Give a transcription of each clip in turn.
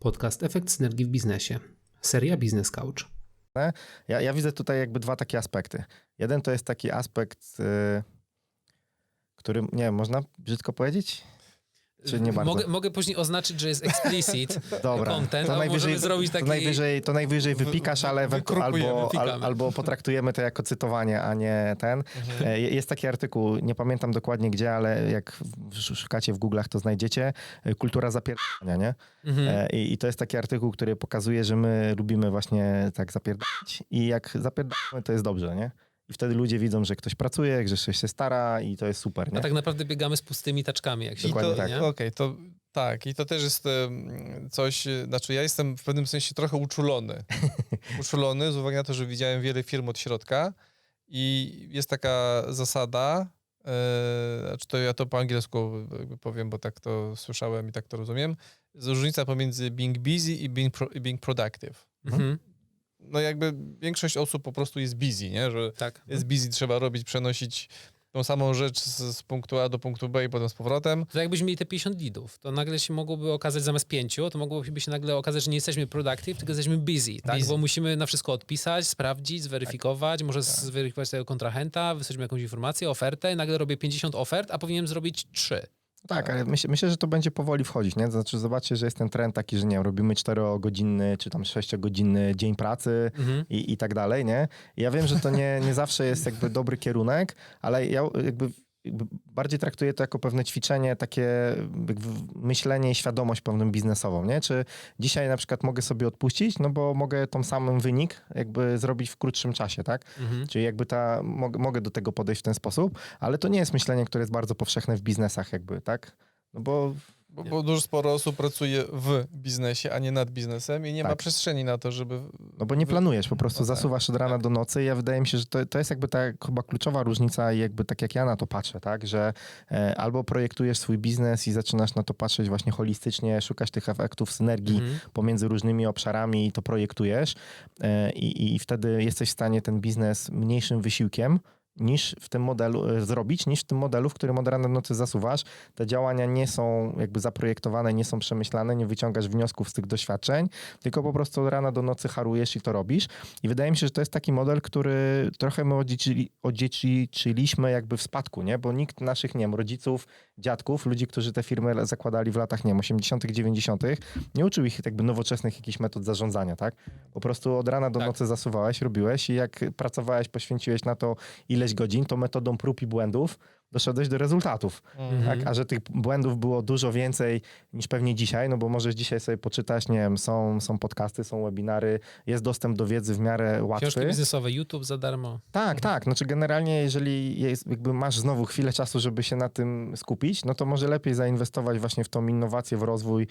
Podcast Efekt Synergii w Biznesie. Seria Business Couch. Ja, ja widzę tutaj jakby dwa takie aspekty. Jeden to jest taki aspekt, y, który, nie wiem, można brzydko powiedzieć? Czy nie bardzo? Mogę, mogę później oznaczyć, że jest explicit Dobra, content, to najwyżej, możemy zrobić taki... to najwyżej, to najwyżej wy- wypikasz, ale wykrupujemy, albo, al, albo potraktujemy to jako cytowanie, a nie ten. Mhm. E, Jest taki artykuł, nie pamiętam dokładnie gdzie, ale jak szukacie w Google'ach, to znajdziecie. e, Kultura zapierdania, nie? Mhm. E, I, I to jest taki artykuł, który pokazuje, że my lubimy właśnie tak zapierdać i jak zapierdamy, to jest dobrze, nie? I wtedy ludzie widzą, że ktoś pracuje, że ktoś się stara i to jest super, nie? A tak naprawdę biegamy z pustymi taczkami, jak się Dokładnie tak. Okej, to tak. I to też jest coś, znaczy ja jestem w pewnym sensie trochę uczulony. uczulony z uwagi na to, że widziałem wiele firm od środka i jest taka zasada, e, znaczy to ja to po angielsku powiem, bo tak to słyszałem i tak to rozumiem, jest różnica pomiędzy being busy i being, pro, i being productive. Mhm. No jakby większość osób po prostu jest busy, nie? Że Tak. jest busy, trzeba robić, przenosić tą samą rzecz z, z punktu A do punktu B i potem z powrotem. To jakbyśmy mieli te 50 lidów, to nagle się mogłoby okazać zamiast pięciu, to mogłoby się nagle okazać, że nie jesteśmy productive, tylko jesteśmy busy, tak? Busy. Bo musimy na wszystko odpisać, sprawdzić, zweryfikować, może zweryfikować tego kontrahenta, wysłać mu jakąś informację, ofertę, i nagle robię 50 ofert, a powinienem zrobić 3. Tak, ale myślę, myślę, że to będzie powoli wchodzić, nie? Znaczy zobaczcie, że jest ten trend taki, że nie wiem, robimy 4-godzinny czy tam 6-godzinny dzień pracy Mhm. i, i tak dalej, nie? I ja wiem, że to nie, nie zawsze jest jakby dobry kierunek, ale ja jakby bardziej traktuję to jako pewne ćwiczenie, takie myślenie i świadomość pewną biznesową, nie? Czy dzisiaj na przykład mogę sobie odpuścić, no bo mogę tą samym wynik jakby zrobić w krótszym czasie, tak? Mhm. Czyli jakby ta, mogę, mogę do tego podejść w ten sposób, ale to nie jest myślenie, które jest bardzo powszechne w biznesach jakby, tak? No bo Bo, bo dużo sporo osób pracuje w biznesie, a nie nad biznesem i nie ma Tak. przestrzeni na to, żeby... No bo nie planujesz, po prostu No tak, zasuwasz od rana do nocy i ja wydaje mi się, że to, to jest jakby ta chyba kluczowa różnica i jakby tak jak ja na to patrzę, tak, że e, albo projektujesz swój biznes i zaczynasz na to patrzeć właśnie holistycznie, szukać tych efektów synergii Mhm. pomiędzy różnymi obszarami i to projektujesz e, i, i wtedy jesteś w stanie ten biznes mniejszym wysiłkiem niż w tym modelu e, zrobić, niż w tym modelu, w którym od rana do nocy zasuwasz. Te działania nie są jakby zaprojektowane, nie są przemyślane, nie wyciągasz wniosków z tych doświadczeń, tylko po prostu od rana do nocy harujesz i to robisz. I wydaje mi się, że to jest taki model, który trochę my odziedziczyli, odziedziczyliśmy jakby w spadku, nie? Bo nikt naszych, nie wiem, rodziców, dziadków, ludzi, którzy te firmy zakładali w latach, nie wiem, 80., 90., nie uczył ich jakby nowoczesnych jakichś metod zarządzania, tak? Po prostu od rana do Tak. nocy zasuwałeś, robiłeś i jak pracowałeś, poświęciłeś na to ileś godzin, to metodą prób i błędów doszedłeś do rezultatów. Mhm. Tak? A że tych błędów było dużo więcej niż pewnie dzisiaj, no bo możesz dzisiaj sobie poczytać, nie wiem, są, są podcasty, są webinary, jest dostęp do wiedzy w miarę łatwy. Książki biznesowe, YouTube za darmo. Tak, tak. Znaczy generalnie, jeżeli jest, jakby masz znowu chwilę czasu, żeby się na tym skupić, no to może lepiej zainwestować właśnie w tą innowację, w rozwój,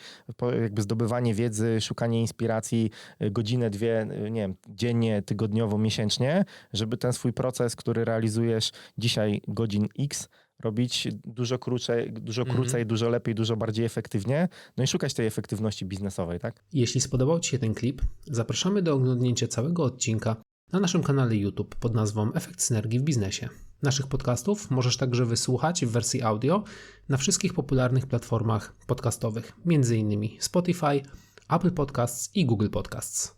jakby zdobywanie wiedzy, szukanie inspiracji, y, godzinę, dwie, y, nie wiem, dziennie, tygodniowo, miesięcznie, żeby ten swój proces, który realizujesz dzisiaj godzin X, robić dużo krócej, dużo Mhm. krócej, dużo lepiej, dużo bardziej efektywnie, no i szukać tej efektywności biznesowej, tak? Jeśli spodobał Ci się ten klip, zapraszamy do oglądnięcia całego odcinka na naszym kanale YouTube pod nazwą Efekt Synergii w Biznesie. Naszych podcastów możesz także wysłuchać w wersji audio na wszystkich popularnych platformach podcastowych, m.in. Spotify, Apple Podcasts i Google Podcasts.